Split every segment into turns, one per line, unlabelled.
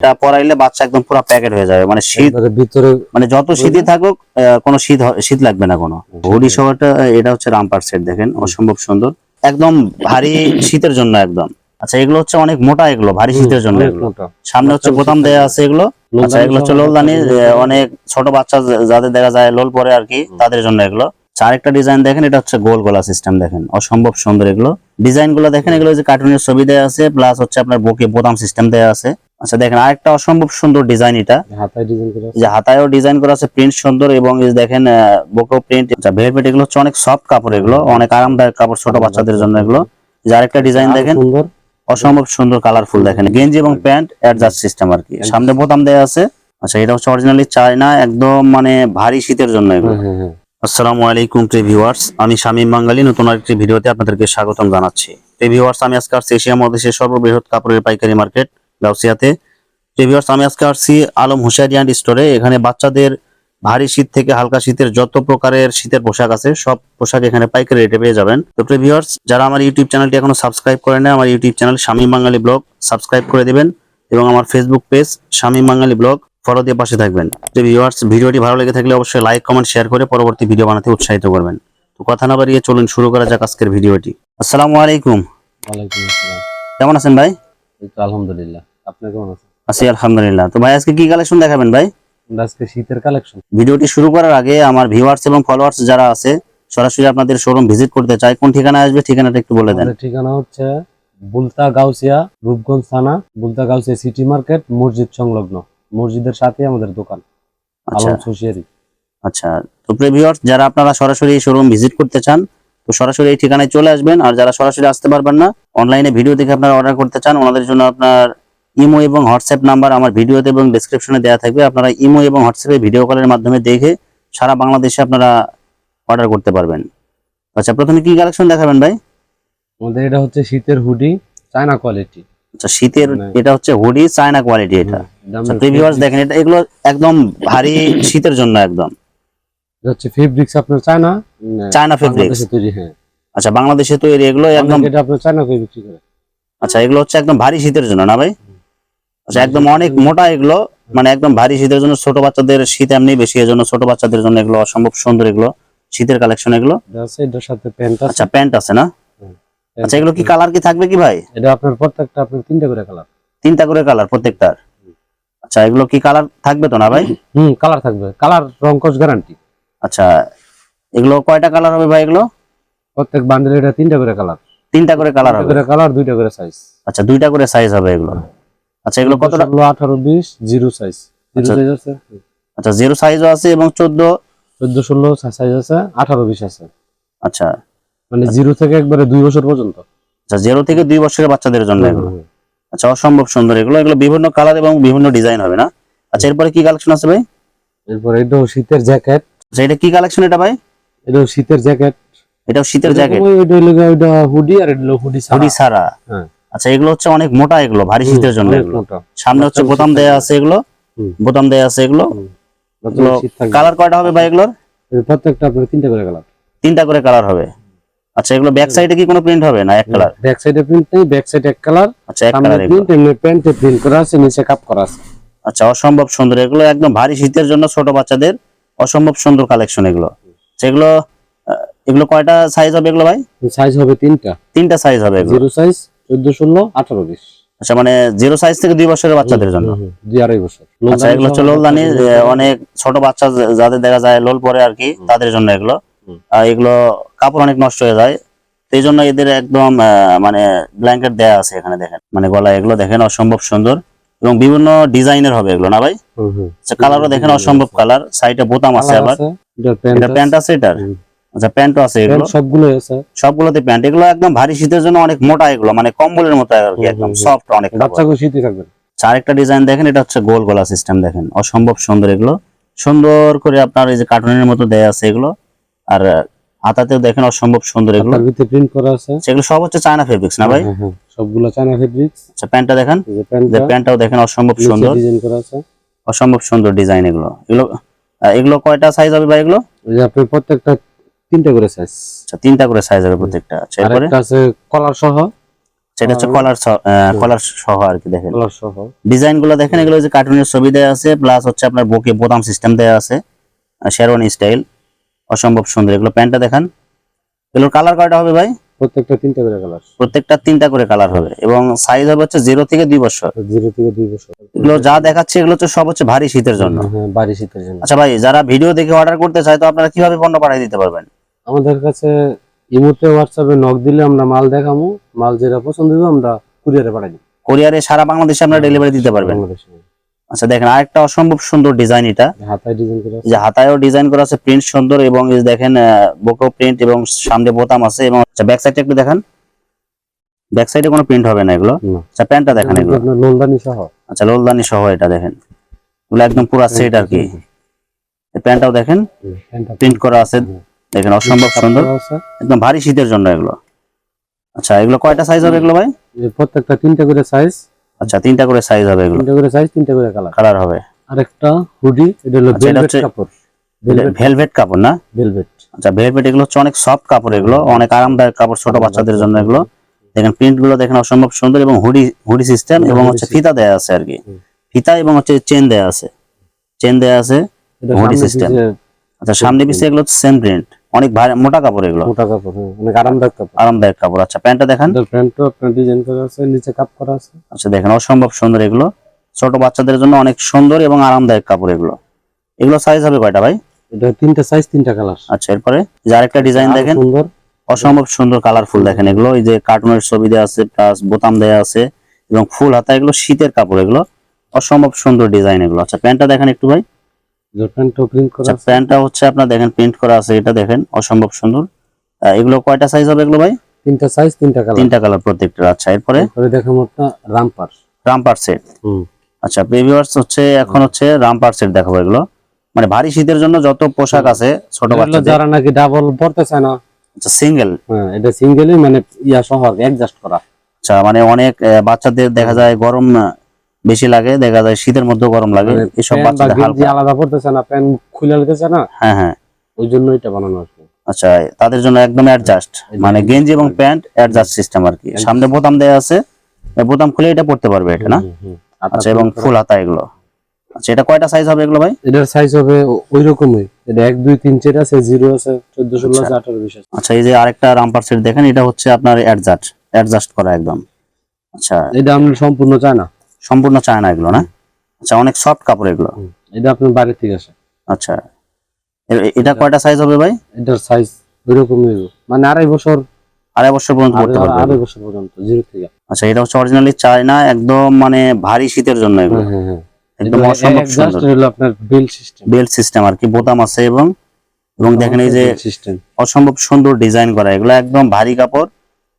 এটা পরাইলে বাচ্চা একদম পুরো প্যাকেট হয়ে যাবে। মানে শীত
ভিতরে
মানে যত শীতই থাকুক কোনো শীত শীত লাগবে না কোনো। হুডি সহটা এটা হচ্ছে রামপার সেট দেখেন অসম্ভব সুন্দর। একদম ভারী শীতের জন্য একদম। আচ্ছা এগুলো হচ্ছে অনেক মোটা এগুলো ভারী শীতের জন্য। সামনে হচ্ছে বোতাম দেয়া আছে এগুলো। আচ্ছা এগুলো হচ্ছে লোলদানি অনেক ছোট বাচ্চা যাদের দেখা যায় লোল পরে আর কি তাদের জন্য এগুলো। আচ্ছা, আরেকটা ডিজাইন দেখেন এটা হচ্ছে গোল গলা সিস্টেম দেখেন অসম্ভব সুন্দর এগুলো। ডিজাইনগুলো দেখেন এগুলো যে কার্টুনের ছবি দেওয়া আছে প্লাস হচ্ছে আপনার বুকে বোতাম সিস্টেম দেওয়া আছে। আচ্ছা দেখেন আরেকটা অসম্ভব সুন্দর ডিজাইন এটা।
হাতায় ডিজাইন করা
যে হাতায়ও ডিজাইন করা আছে প্রিন্ট সুন্দর এবং এই দেখেন বুকো প্রিন্ট আচ্ছা ভেলভেট এগুলো হচ্ছে অনেক সফট কাপড় এগুলো অনেক আরামদায়ক কাপড় ছোট বাচ্চাদের জন্য এগুলো। যে আরেকটা ডিজাইন দেখেন
সুন্দর।
অসম্ভব সুন্দর কালারফুল দেখেন। গেঞ্জি এবং প্যান্ট অ্যাডজাস্ট সিস্টেম আর কি। সামনে বোতাম দেওয়া আছে। আচ্ছা এটা হচ্ছে অরিজিনালি চায়না একদম মানে ভারী শীতের জন্য এগুলো।
হ্যাঁ হ্যাঁ হ্যাঁ।
আসসালামু আলাইকুম প্রিয় ভিউয়ার্স আমি শামীম বাঙালি নতুন আরেকটি ভিডিওতে আপনাদেরকে স্বাগতম জানাচ্ছি। প্রিয় ভিউয়ার্স আমি আজকে আসছি এশিয়া মহাদেশের সর্ববৃহৎ কাপড়ের পাইকারি মার্কেট গাউসিয়াতে। ভিউয়ার্স আমি আজকে আসছি আলম হুশিয়ারিয়ান স্টোরে। এখানে বাচ্চাদের ভারী শীত থেকে হালকা শীতের যত প্রকারের শীতের পোশাক আছে সব পোশাক এখানে পাইকারি রেটে পেয়ে যাবেন। তো ভিউয়ার্স যারা আমার ইউটিউব চ্যানেলটি এখনও সাবস্ক্রাইব করে না আমার YouTube channel Shamim Bangali vlog subscribe করে দেবেন এবং আমার Facebook page Shamim Bangali vlog follow দিয়ে পাশে থাকবেন। তো ভিউয়ার্স ভিডিওটি ভালো লেগে থাকলে অবশ্যই লাইক কমেন্ট শেয়ার করে পরবর্তী ভিডিও বানাতে উৎসাহিত করবেন। তো কথা না বাড়িয়ে চলুন শুরু করা যাক আজকের ভিডিওটি আসসালামু আলাইকুম।
ওয়ালাইকুম আসসালাম।
কেমন আছেন ভাই?
তো আলহামদুলিল্লাহ। আপনি কেমন আছেন
আছি আলহামদুলিল্লাহ। তো ভাই আজকে কি কালেকশন দেখাবেন ভাই?
আজকে শীতের কালেকশন
ভিডিওটি শুরু করার আগে আমার ভিউয়ার্স এবং ফলোয়ার্স যারা আছে সরাসরি আপনাদের শোরুম ভিজিট করতে চায় কোন ঠিকানায় আসবে ঠিকানাটা একটু বলে দেন।
ঠিকানা হচ্ছে বুলতা গাউসিয়া রূপগঞ্জ থানা বুলতা গাউসিয়া সিটি মার্কেট মসজিদ সংলগ্ন। মসজিদের সাথে আমাদের দোকান
আচ্ছা।
আলম সুশিয়ারি
আচ্ছা তো প্রিয় ভিউয়ার্স যারা আপনারা সরাসরি শোরুম ভিজিট করতে চান তো সরাসরি এই ঠিকানায় চলে আসবেন। আর যারা সরাসরি আসতে পারবেন না অনলাইনে ভিডিও দেখে আপনারা অর্ডার করতে চান ওনাদের জন্য আপনার ইমো এবং হোয়াটসঅ্যাপ নাম্বার আমার ভিডিওতে এবং ডেসক্রিপশনে দেওয়া থাকবে। আপনারা ইমো এবং হোয়াটসঅ্যাপে ভিডিও কলের মাধ্যমে দেখে সারা বাংলাদেশে আপনারা অর্ডার করতে পারবেন। আচ্ছা প্রথমে কি কালেকশন দেখাবেন ভাই?
আমাদের এটা হচ্ছে শীতের হুডি চায়না কোয়ালিটি
আচ্ছা শীতের
মানে-
এটা হচ্ছে হুডি চায়না কোয়ালিটি এটা। আচ্ছা দেখেন এটা এগুলো একদম ভারী শীতের জন্য একদম।
হচ্ছে ফেব্রিক্স আপনার চায়না
চায়না
তৈরি হ্যাঁ।
আচ্ছা বাংলাদেশে তৈরি এগুলো একদম
এটা আপনার চায়না করে।
আচ্ছা এগুলো হচ্ছে একদম ভারী শীতের জন্য না ভাই? আচ্ছা একদম অনেক মোটা এগুলো মানে একদম ভারী শীতের জন্য ছোট বাচ্চাদের শীত এমনি বেশি এর জন্য ছোট বাচ্চাদের জন্য এগুলো অসম্ভব সুন্দর এগুলো শীতের কালেকশন এগুলো।
আছে এটার সাথে প্যান্ট আছে।
আচ্ছা প্যান্ট আছে না? আচ্ছা এগুলো কি কালার কি থাকবে কি ভাই?
এটা আপনার প্রত্যেকটা আপনার তিনটা করে কালার
তিনটা করে কালার প্রত্যেকটার? আচ্ছা এগুলো কি কালার থাকবে তো না ভাই?
হুম কালার থাকবে। কালার রংকশ গ্যারান্টি
আচ্ছা এগুলো কয়টা কালার হবে ভাই এগুলো?
প্রত্যেক বান্ডেল এটা তিনটা করে কালার
তিনটা করে কালার হবে।
কালার দুইটা করে সাইজ
আচ্ছা দুইটা করে সাইজ হবে এগুলো। আচ্ছা এগুলো কতটা?
ষোলো আঠারো বিশ জিরো সাইজ জিরো
আচ্ছা।
সাইজ আছে?
আচ্ছা জিরো সাইজও আছে এবং চোদ্দ?
চোদ্দ ষোলো সাইজ আছে আঠারো বিশ আছে।
আচ্ছা।
মানে জিরো থেকে একবারে দুই বছর পর্যন্ত।
আচ্ছা জিরো থেকে দুই বছরের বাচ্চাদের জন্য এগুলো। আচ্ছা অসম্ভব সুন্দর। এগুলো এগুলো বিভিন্ন কালার এবং বিভিন্ন ডিজাইন হবে না? আচ্ছা এরপরে কি কালেকশন আছে ভাই?
এরপর এটাও শীতের জ্যাকেট
আচ্ছা এটা কি কালেকশন এটা ভাই?
এটাও শীতের জ্যাকেট
এটাও শীতের জ্যাকেট
গিয়ে ওইটা হুডি আর এটা হুডি
হুডি সারা
হ্যাঁ।
আচ্ছা এগুলো হচ্ছে অনেক মোটা এগুলো ভারী শীতের জন্য। সামনে হচ্ছে বোতাম দেয়া আছে এগুলো বোতাম দেয়া আছে এগুলো। কালার কয়টা হবে ভাই এগুলোর?
প্রত্যেকটা আপনার তিনটা করে কালার।
তিনটা করে কালার হবে। আচ্ছা এগুলো ব্যাক সাইডে কি কোনো প্রিন্ট হবে না এক কালার?
ব্যাক সাইডে প্রিন্ট নেই ব্যাক সাইডে এক কালার।
আচ্ছা এক কালার
প্রিন্ট এমনি প্যান্টে প্রিন্ট করা আছে নিচে কাপ করা আছে।
আচ্ছা অসম্ভব সুন্দর। এগুলো একদম ভারী শীতের জন্য ছোট বাচ্চাদের অসম্ভব সুন্দর কালেকশন এগুলো। সেগুলো এগুলো কয়টা সাইজ হবে এগুলো ভাই?
সাইজ হবে তিনটা।
তিনটা সাইজ হবে
জিরো সাইজ চোদ্দ ষোলো আঠারো বিশ
আচ্ছা মানে জিরো সাইজ থেকে দুই বছরের বাচ্চাদের জন্য?
হুম, হুম, দুই আড়াই বছর।
আচ্ছা এগুলো হচ্ছে লোলদানি অনেক ছোট বাচ্চা যাদের দেখা যায় লোল পরে আর কি তাদের জন্য এগুলো। আর এগুলো কাপড় অনেক নষ্ট হয়ে যায়। এই জন্য এদের একদম মানে ব্ল্যাঙ্কেট দেয়া আছে এখানে দেখেন। মানে গলা এগুলো দেখেন অসম্ভব সুন্দর। এবং বিভিন্ন ডিজাইনের হবে এগুলো না ভাই?
হুম।
আচ্ছা কালারও দেখেন অসম্ভব কালার সাইডে বোতাম আছে আবার। এটা প্যান্ট আছে। এটার। আচ্ছা প্যান্টও আছে এগুলো?
সবগুলোই আছে।
সবগুলোতে প্যান্ট। এগুলো একদম ভারী শীতের জন্য অনেক মোটা এগুলো মানে কম্বলের মতো আর কি একদম। সফট অনেক।
বাচ্চাকে শীতই থাকবে।
আচ্ছা, আরেকটা ডিজাইন দেখেন এটা হচ্ছে গোল গলা সিস্টেম দেখেন। অসম্ভব সুন্দর এগুলো। সুন্দর করে আপনার এই যে কার্টুনের মতো দেয়া আছে এগুলো। আর হাতাতেও দেখেন অসম্ভব সুন্দর এগুলো।
তার ভিতরে প্রিন্ট করা আছে।
সেগুলো সব হচ্ছে চায়না ফেব্রিক্স না ভাই?
সবগুলো চায়না ফেব্রিক্স
আচ্ছা প্যান্টটা দেখেন।
যে
প্যান্টটাও দেখেন অসম্ভব সুন্দর।
ডিজাইন করা আছে।
অসম্ভব সুন্দর ডিজাইন এগুলো। এগুলো এগুলো কয়টা সাইজ হবে ভাই এগুলো?
এই যে আপনার প্রত্যেকটা তিনটা করে সাইজ
আচ্ছা তিনটা করে সাইজ হবে প্রত্যেকটা। আচ্ছা এরপরে?
আছে কলার সহ।
সেটা হচ্ছে কলার কলার সহ আর কি দেখেন।
কালার সহ।
ডিজাইনগুলো দেখেন এগুলো যে কার্টুনের ছবি দেওয়া আছে প্লাস হচ্ছে আপনার বুকে বোতাম সিস্টেম দেওয়া আছে শেরওয়ানি স্টাইল অসম্ভব সুন্দর এগুলো প্যান্টটা দেখান। এগুলোর কালার কয়টা হবে ভাই?
প্রত্যেকটা তিনটা করে কালার
প্রত্যেকটা তিনটা করে কালার হবে। এবং সাইজ হবে হচ্ছে জিরো থেকে দুই বছর।
জিরো থেকে দুই বছর।
এগুলো যা দেখাচ্ছে এগুলো হচ্ছে সব হচ্ছে ভারী শীতের জন্য।
হ্যাঁ বাড়ি শীতের জন্য।
আচ্ছা ভাই যারা ভিডিও দেখে অর্ডার করতে চায় তো আপনারা কীভাবে পণ্য পাঠিয়ে দিতে পারবেন?
আমাদের কাছে ইমোতে হোয়াটসঅ্যাপে নক দিলে আমরা মাল দেখামু মাল যেটা পছন্দ হবে আমরা কুরিয়ারে পাঠাই দিই
কোরিয়ারে সারা বাংলাদেশে আমরা ডেলিভারি দিতে পারবেন।
বাংলাদেশে।
আচ্ছা দেখেন আরেকটা অসম্ভব সুন্দর ডিজাইন এটা।
হাতায় ডিজাইন করে
এই যে হাতায়ও ডিজাইন করা আছে প্রিন্ট সুন্দর এবং এই দেখেন বোকো প্রিন্ট এবং সামনে বোতাম আছে এবং আচ্ছা ব্যাক সাইডটা একটু দেখান। ব্যাক সাইডে কোনো প্রিন্ট হবে না এগুলো? আচ্ছা প্যান্টটা দেখেন এগুলো।
লোলদানি সহ।
আচ্ছা লোলদানি সহ এটা দেখেন। এগুলো একদম পুরো সেট আর কি। এই প্যান্টটাও দেখেন।
প্যান্টটা
প্রিন্ট করা আছে। দেখেন অসম্ভব সুন্দর। একদম ভারী শীতের জন্য এগুলো। আচ্ছা এগুলো কয়টা সাইজ হবে এগুলো ভাই?
প্রত্যেকটা তিনটা করে সাইজ
আচ্ছা তিনটা করে সাইজ হবে এগুলো।
তিনটা করে সাইজ তিনটা করে কালার
কালার হবে।
আরেকটা হুডি এটা হলো
আচ্ছা,
ভেলভেট কাপড়। ভেলভেট
ভেলভেট কাপড় না?
ভেলভেট
আচ্ছা ভেলভেট এগুলো হচ্ছে অনেক সফট কাপড় এগুলো অনেক আরামদায়ক কাপড় ছোট বাচ্চাদের জন্য এগুলো। দেখেন প্রিন্টগুলো দেখেন অসম্ভব সুন্দর এবং হুডি হুডি সিস্টেম এবং হচ্ছে ফিতা দেয়া আছে আর কি ফিতা এবং হচ্ছে চেন দেয়া আছে। চেন দেয়া আছে হুডি
সিস্টেম
আচ্ছা সামনে পিছে এগুলো হচ্ছে সেম প্রিন্ট অনেক ভারী মোটা কাপড় এগুলো?
মোটা কাপড় হ্যাঁ, অনেক আরামদায়ক কাপড়।
আরামদায়ক কাপড় আচ্ছা। প্যান্টটা দেখান?
এটার প্যান্টও আপনার ডিজাইন করা আছে নিচে কাপ করা আছে।
আচ্ছা দেখেন অসম্ভব সুন্দর এগুলো। ছোট বাচ্চাদের জন্য অনেক সুন্দর এবং আরামদায়ক কাপড় এগুলো। এগুলো সাইজ হবে কয়টা ভাই?
এটা তিনটা সাইজ তিনটা কালার
আচ্ছা এরপরে? যে আরেকটা ডিজাইন দেখেন।
সুন্দর।
অসম্ভব সুন্দর কালারফুল দেখেন এগুলো। এই যে কার্টুনের ছবি দেওয়া আছে প্লাস বোতাম দেওয়া আছে এবং ফুল হাতা এগুলো শীতের কাপড় এগুলো। অসম্ভব সুন্দর ডিজাইন এগুলো। আচ্ছা প্যান্টটা দেখেন একটু ভাই।
যে প্যান্টও প্রিন্ট করা
আচ্ছা
আছে?
প্যান্টটা হচ্ছে আপনার দেখেন প্রিন্ট করা আছে এটা দেখেন অসম্ভব সুন্দর। এগুলো কয়টা সাইজ হবে এগুলো ভাই?
তিনটা সাইজ তিনটা কালার
তিনটা কালার প্রত্যেকটা আচ্ছা এরপরে?
তারপরে দেখাবো আপনার রামপার
রামপার সেট
হুম।
আচ্ছা প্রিভিউয়ার্স হচ্ছে এখন হচ্ছে রামপার সেট দেখাবো এগুলো। মানে ভারী শীতের জন্য যত পোশাক আছে ছোট বাচ্চাদের।
যারা নাকি ডাবল পড়তে চায় না।
আচ্ছা সিঙ্গেল
হ্যাঁ এটা সিঙ্গেলই মানে ইয়া সহ অ্যাডজাস্ট করা।
আচ্ছা মানে অনেক বাচ্চাদের দেখা যায় গরম বেশি লাগে দেখা যায় শীতের মধ্যে গরম লাগে।
মানে
এসব বাচ্চাদের হালকা
আলাদা পড়তেছে না প্যান্ট খুলে নিতেছে না?
হ্যাঁ হ্যাঁ।
ওই জন্য এটা বানানো আর কি।
আচ্ছা তাদের জন্য একদম অ্যাডজাস্ট মানে গেঞ্জি এবং প্যান্ট অ্যাডজাস্ট সিস্টেম আর কি। সামনে বোতাম দেওয়া আছে। এই বোতাম খুলে এটা পড়তে পারবে এটা না।
আর
আচ্ছা এবং ফুল হাতা এগুলো। আচ্ছা এটা কয়টা সাইজ হবে এগুলো ভাই?
এটার সাইজ হবে ওই রকমই এটা এক দুই তিন চার আছে জিরো আছে চোদ্দ ষোলো আছে আঠারো বিশ আছে।
আচ্ছা এই যে আরেকটা রামপার সেট দেখেন এটা হচ্ছে আপনার অ্যাডজাস্ট অ্যাডজাস্ট করা একদম। আচ্ছা।
এটা আপনার সম্পূর্ণ চাই না।
সম্পূর্ণ চায়না এগুলো না? আচ্ছা অনেক সফট কাপড় এগুলো।
এটা আপনার বাইরে থেকে আসে।
আচ্ছা এটা কয়টা সাইজ হবে ভাই?
এটার সাইজ ওই রকমই হইবো। মানে আড়াই বছর
আড়াই বছর পর্যন্ত পড়তে পারবে।
আড়াই বছর পর্যন্ত জিরো থেকে।
আচ্ছা এটা হচ্ছে অরিজিনালি চায়না একদম মানে ভারী শীতের জন্য এগুলো।
হ্যাঁ হ্যাঁ। হ্যাঁ
একদম অসম্ভব সুন্দর।
হলো আপনার বেল্ট সিস্টেম
বেল্ট সিস্টেম আর কি বোতাম আছে এবং এবং দেখেন এই যে অসম্ভব সুন্দর ডিজাইন করা এগুলো একদম ভারী কাপড়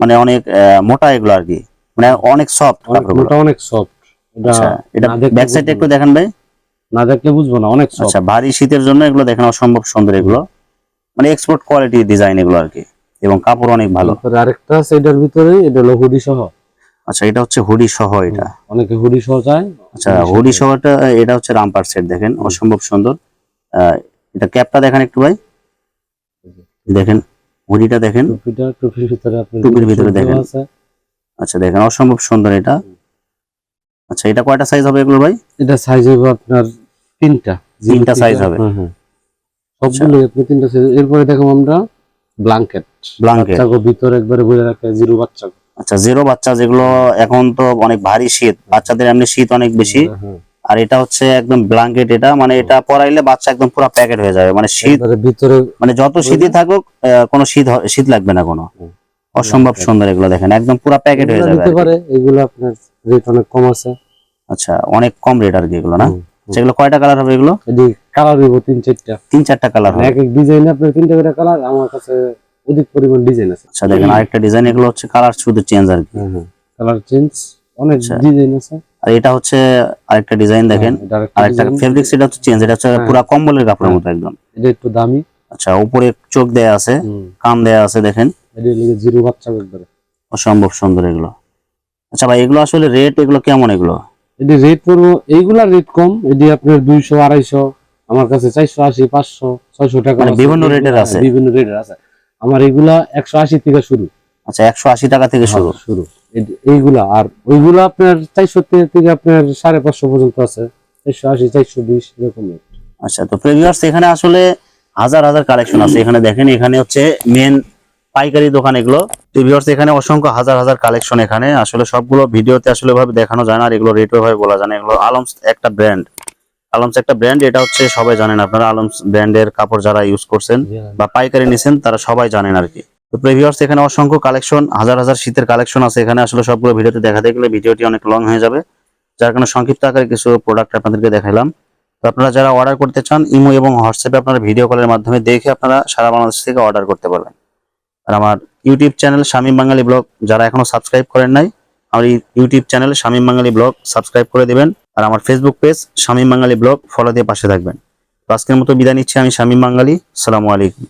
মানে অনেক মোটা এগুলো আর কি। মানে অনেক সফট কাপড়গুলো।
মোটা অনেক সফট এটা
আচ্ছা এটা
না দেখলে
ব্যাক সাইডটা একটু দেখেন ভাই।
না দেখলে বুঝব না অনেক
আচ্ছা ভারী শীতের জন্য এগুলো দেখেন অসম্ভব সুন্দর এগুলো। মানে এক্সপোর্ট কোয়ালিটি ডিজাইন এগুলো আর কি এবং কাপড় অনেক ভালো।
আরেকটা আছে এটার ভিতরে এটা হলো হুডি সহ।
আচ্ছা এটা হচ্ছে হুডি সহ এটা।
অনেকে হুডি সহ চায়
আচ্ছা হুডি সহটা এটা হচ্ছে রামপার সেট দেখেন অসম্ভব সুন্দর। এটা ক্যাপটা দেখেন একটু ভাই। দেখেন হুডিটা দেখেন।
টুপির ভিতরে
দেখেন। আচ্ছা দেখেন অসম্ভব সুন্দর এটা। আচ্ছা এটা কয়টা সাইজ হবে এগুলো ভাই?
এটা সাইজ হবে আপনার তিনটা।
তিনটা
সাইজ
হবে।
হ্যাঁ, হ্যাঁ। সবগুলো আপনি তিনটা সাইজ এরপরে দেখো আমরা ব্ল্যাঙ্কেট
ব্লাঙ্কেট
বাচ্চাকে ভিতরে একবারে বলে রাখে জিরো বাচ্চা
আচ্ছা জিরো বাচ্চা যেগুলো এখন তো অনেক ভারী শীত বাচ্চাদের এমনি শীত অনেক বেশি।
হ্যাঁ,
আর এটা হচ্ছে একদম ব্ল্যাঙ্কেট এটা মানে এটা পরাইলে বাচ্চা একদম পুরো প্যাকেট হয়ে যাবে। মানে শীত
ভিতরে
মানে যত শীতই থাকুক কোনো শীত শীত লাগবে না কোনো। অসম্ভব সুন্দর এগুলো দেখেন একদম পুরো প্যাকেট হয়ে যাবে।
পারে এগুলো আপনার রেট অনেক কম আছে
আচ্ছা অনেক কম রেট আর কি এগুলো না। সেগুলো কয়টা কালার হবে এগুলো
এটি কালার দিব তিন চারটা
তিন চারটা কালার হবে
এক এক ডিজাইন আপনার তিনটা করে কালার আমার কাছে অধিক পরিমাণ ডিজাইন আছে
আচ্ছা দেখেন আরেকটা ডিজাইন এগুলো হচ্ছে কালার শুধু চেঞ্জ আর কি
কালার চেঞ্জ অনেক
আচ্ছা।
ডিজাইন আছে
আর এটা হচ্ছে আরেকটা ডিজাইন দেখেন
হ্যাঁ, এটা আরেকটা।
ফেব্রিক সেটা হচ্ছে চেঞ্জ এটা হচ্ছে
হ্যাঁ।
পুরো কম্বলের কাপড়ের
হ্যাঁ।
মতো একদম
এটা একটু দামি
আচ্ছা উপরে চোখ দেয়া আছে। কান দেয়া আছে দেখেন
এটা লিগে জিরো বাচ্চা একবারে
অসম্ভব সুন্দর এগুলো। আচ্ছা ভাই এগুলো আসলে রেট এগুলো কেমন এগুলো?
এটি রেট পড়ব এইগুলা রেট কম এটি আপনার দুইশো আড়াইশো আমার কাছে চারশো আশি পাঁচশো ছয়শো টাকা
মানে বিভিন্ন
এগুলা-
রেটের আছে?
বিভিন্ন রেটের আছে। আমার এগুলা একশো আশি থেকে শুরু।
আচ্ছা একশো আশি টাকা থেকে শুরু?
শুরু। এইগুলা আর ওইগুলা আপনার চারশো থেকে আপনার সাড়ে পাঁচশো পর্যন্ত আছে। চারশো আশি চারশো বিশ এরকম
আচ্ছা তো প্রিভিউয়ার্স এখানে আসলে হাজার হাজার কালেকশন আছে। এখানে দেখেন এখানে হচ্ছে মেন পাইকারি দোকান এগুলো। প্রিভিউয়ার্স এখানে অসংখ্য হাজার হাজার কালেকশন এখানে। আসলে সবগুলো ভিডিওতে আসলে ভাবে দেখানো যায় না আর এগুলো রেট ভাবে বলা যায় না। এগুলো আলমস একটা ব্র্যান্ড আলমস একটা ব্র্যান্ড এটা হচ্ছে সবাই জানেন আপনারা আলমস ব্র্যান্ডের কাপড় যারা ইউজ করছেন বা পাইকারি নিছেন তারা সবাই জানেন আর কি। তো প্রিভিউয়ার্স এখানে অসংখ্য কালেকশন হাজার হাজার শীতের কালেকশন আছে। এখানে আসলে সবগুলো ভিডিওতে দেখাতে গেলে ভিডিওটি অনেক লং হয়ে যাবে। যার কারণে সংক্ষিপ্ত আকারে কিছু প্রোডাক্ট আপনাদেরকে দেখাইলাম। তো আপনারা যারা অর্ডার করতে চান ইমো এবং হোয়াটসঅ্যাপে আপনারা ভিডিও কলের মাধ্যমে দেখে আপনারা সারা বাংলাদেশ থেকে অর্ডার করতে পারবেন। আর আমার ইউটিউব চ্যানেল স্বামী বাঙালি ব্লগ যারা এখনও সাবস্ক্রাইব করেন নাই, আমার ইউটিউব চ্যানেল স্বামী বাঙালি ব্লগ সাবস্ক্রাইব করে দেবেন। আর আমার ফেসবুক পেজ স্বামী বাঙালি ব্লগ ফলো দিয়ে পাশে থাকবেন। আজকের মতো বিদায় নিচ্ছি আমি স্বামী বাঙালি সালামু আলাইকুম।